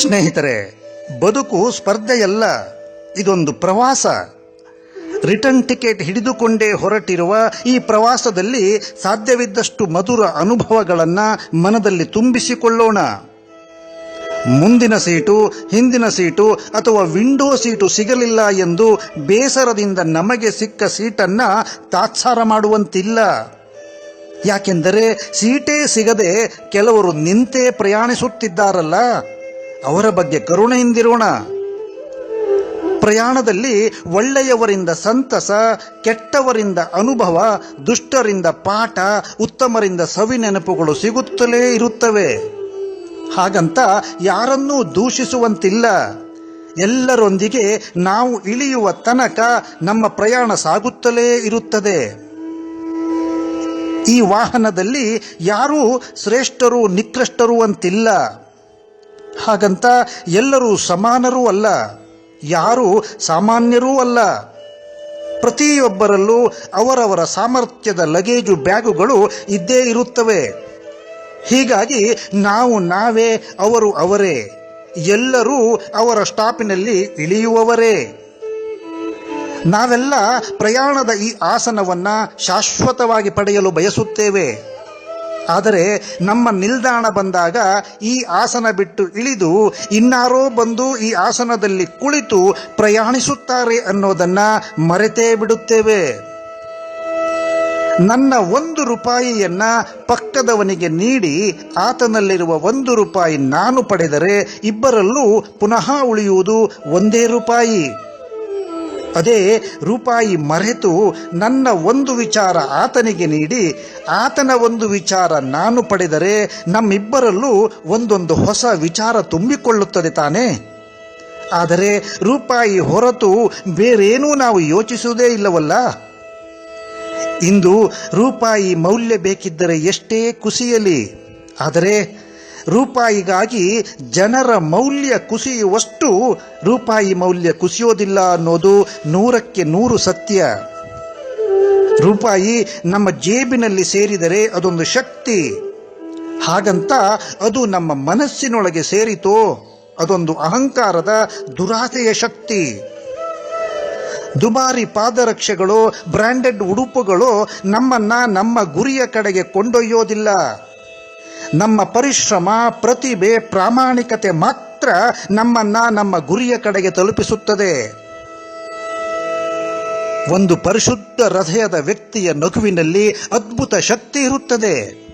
ಸ್ನೇಹಿತರೆ, ಬದುಕು ಸ್ಪರ್ಧೆಯಲ್ಲ, ಇದೊಂದು ಪ್ರವಾಸ. ರಿಟರ್ನ್ ಟಿಕೆಟ್ ಹಿಡಿದುಕೊಂಡೇ ಹೊರಟಿರುವ ಈ ಪ್ರವಾಸದಲ್ಲಿ ಸಾಧ್ಯವಿದ್ದಷ್ಟು ಮಧುರ ಅನುಭವಗಳನ್ನು ಮನದಲ್ಲಿ ತುಂಬಿಸಿಕೊಳ್ಳೋಣ. ಮುಂದಿನ ಸೀಟು, ಹಿಂದಿನ ಸೀಟು ಅಥವಾ ವಿಂಡೋ ಸೀಟು ಸಿಗಲಿಲ್ಲ ಎಂದು ಬೇಸರದಿಂದ ನಮಗೆ ಸಿಕ್ಕ ಸೀಟನ್ನ ತಾತ್ಸಾರ ಮಾಡುವಂತಿಲ್ಲ. ಯಾಕೆಂದರೆ ಸೀಟೇ ಸಿಗದೆ ಕೆಲವರು ನಿಂತೇ ಪ್ರಯಾಣಿಸುತ್ತಿದ್ದಾರಲ್ಲ. ಅವರ ಬಗ್ಗೆ ಕರುಣೆಯಿಂದಿರೋಣ. ಪ್ರಯಾಣದಲ್ಲಿ ಒಳ್ಳೆಯವರಿಂದ ಸಂತಸ, ಕೆಟ್ಟವರಿಂದ ಅನುಭವ, ದುಷ್ಟರಿಂದ ಪಾಠ, ಉತ್ತಮರಿಂದ ಸವಿನೆನಪುಗಳು ಸಿಗುತ್ತಲೇ ಇರುತ್ತವೆ. ಹಾಗಂತ ಯಾರನ್ನೂ ದೂಷಿಸುವಂತಿಲ್ಲ. ಎಲ್ಲರೊಂದಿಗೆ ನಾವು ಇಳಿಯುವ ತನಕ ನಮ್ಮ ಪ್ರಯಾಣ ಸಾಗುತ್ತಲೇ ಇರುತ್ತದೆ. ಈ ವಾಹನದಲ್ಲಿ ಯಾರೂ ಶ್ರೇಷ್ಠರು, ನಿಕೃಷ್ಟರು ಅಂತಿಲ್ಲ. ಹಾಗಂತ ಎಲ್ಲರೂ ಸಮಾನರೂ ಅಲ್ಲ, ಯಾರು ಸಾಮಾನ್ಯರೂ ಅಲ್ಲ. ಪ್ರತಿಯೊಬ್ಬರಲ್ಲೂ ಅವರವರ ಸಾಮರ್ಥ್ಯದ ಲಗೇಜು ಬ್ಯಾಗುಗಳು ಇದ್ದೇ ಇರುತ್ತವೆ. ಹೀಗಾಗಿ ನಾವು ನಾವೇ ಅವರು ಅವರೇ, ಎಲ್ಲರೂ ಅವರ ಸ್ಟಾಪಿನಲ್ಲಿ ಇಳಿಯುವವರೇ. ನಾವೆಲ್ಲ ಪ್ರಯಾಣದ ಈ ಆಸನವನ್ನು ಶಾಶ್ವತವಾಗಿ ಪಡೆಯಲು ಬಯಸುತ್ತೇವೆ. ಆದರೆ ನಮ್ಮ ನಿಲ್ದಾಣ ಬಂದಾಗ ಈ ಆಸನ ಬಿಟ್ಟು ಇಳಿದು ಇನ್ನಾರೋ ಬಂದು ಈ ಆಸನದಲ್ಲಿ ಕುಳಿತು ಪ್ರಯಾಣಿಸುತ್ತಾರೆ ಅನ್ನೋದನ್ನ ಮರೆತೇ ಬಿಡುತ್ತೇವೆ. ನನ್ನ ಒಂದು ರೂಪಾಯಿಯನ್ನ ಪಕ್ಕದವನಿಗೆ ನೀಡಿ ಆತನಲ್ಲಿರುವ ಒಂದು ರೂಪಾಯಿ ನಾನು ಪಡೆದರೆ ಇಬ್ಬರಲ್ಲೂ ಪುನಃ ಉಳಿಯುವುದು ಒಂದೇ ರೂಪಾಯಿ. ಅದೇ ರೂಪಾಯಿ ಮರೆತು ನನ್ನ ಒಂದು ವಿಚಾರ ಆತನಿಗೆ ನೀಡಿ, ಆತನ ಒಂದು ವಿಚಾರ ನಾನು ಪಡೆದರೆ ನಮ್ಮಿಬ್ಬರಲ್ಲೂ ಒಂದೊಂದು ಹೊಸ ವಿಚಾರ ತುಂಬಿಕೊಳ್ಳುತ್ತದೆ ತಾನೇ? ಆದರೆ ರೂಪಾಯಿ ಹೊರತು ಬೇರೇನೂ ನಾವು ಯೋಚಿಸುವುದೇ ಇಲ್ಲವಲ್ಲ? ಇಂದು ರೂಪಾಯಿ ಮೌಲ್ಯ ಬೇಕಿದ್ದರೆ ಎಷ್ಟೇ ಕುಸಿಯಲಿ, ಆದರೆ ರೂಪಾಯಿಗಾಗಿ ಜನರ ಮೌಲ್ಯ ಕುಸಿಯುವಷ್ಟು ರೂಪಾಯಿ ಮೌಲ್ಯ ಕುಸಿಯೋದಿಲ್ಲ ಅನ್ನೋದು ನೂರಕ್ಕೆ ನೂರು ಸತ್ಯ. ರೂಪಾಯಿ ನಮ್ಮ ಜೇಬಿನಲ್ಲಿ ಸೇರಿದರೆ ಅದೊಂದು ಶಕ್ತಿ. ಹಾಗಂತ ಅದು ನಮ್ಮ ಮನಸ್ಸಿನೊಳಗೆ ಸೇರಿತೋ ಅದೊಂದು ಅಹಂಕಾರದ ದುರಾಸೆಯ ಶಕ್ತಿ. ದುಬಾರಿ ಪಾದರಕ್ಷೆಗಳು ಬ್ರ್ಯಾಂಡೆಡ್ ಉಡುಪುಗಳು ನಮ್ಮನ್ನ ನಮ್ಮ ಗುರಿಯ ಕಡೆಗೆ ಕೊಂಡೊಯ್ಯೋದಿಲ್ಲ. ನಮ್ಮ ಪರಿಶ್ರಮ, ಪ್ರತಿಭೆ, ಪ್ರಾಮಾಣಿಕತೆ ಮಾತ್ರ ನಮ್ಮನ್ನ ನಮ್ಮ ಗುರಿಯ ಕಡೆಗೆ ತಲುಪಿಸುತ್ತದೆ. ಒಂದು ಪರಿಶುದ್ಧ ಹೃದಯದ ವ್ಯಕ್ತಿಯ ನಗುವಿನಲ್ಲಿ ಅದ್ಭುತ ಶಕ್ತಿ ಇರುತ್ತದೆ.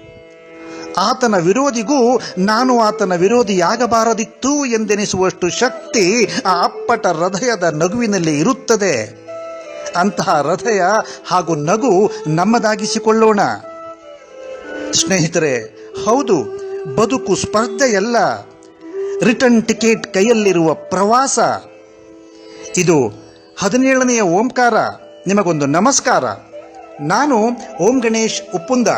ಆತನ ವಿರೋಧಿಗೂ ನಾನು ಆತನ ವಿರೋಧಿಯಾಗಬಾರದಿತ್ತು ಎಂದೆನಿಸುವಷ್ಟು ಶಕ್ತಿ ಆ ಅಪ್ಪಟ ಹೃದಯದ ನಗುವಿನಲ್ಲಿ ಇರುತ್ತದೆ. ಅಂತಹ ಹೃದಯ ಹಾಗೂ ನಗು ನಮ್ಮದಾಗಿಸಿಕೊಳ್ಳೋಣ. ಸ್ನೇಹಿತರೆ ಹೌದು, ಬದುಕು ಸ್ಪರ್ಧೆಯಲ್ಲ. ರಿಟರ್ನ್ ಟಿಕೆಟ್ ಕೈಯಲ್ಲಿರುವ ಪ್ರವಾಸ. ಇದು ಹದಿನೇಳನೆಯ ಓಂಕಾರ. ನಿಮಗೊಂದು ನಮಸ್ಕಾರ. ನಾನು ಓಂ ಗಣೇಶ್ ಉಪ್ಪುಂದ.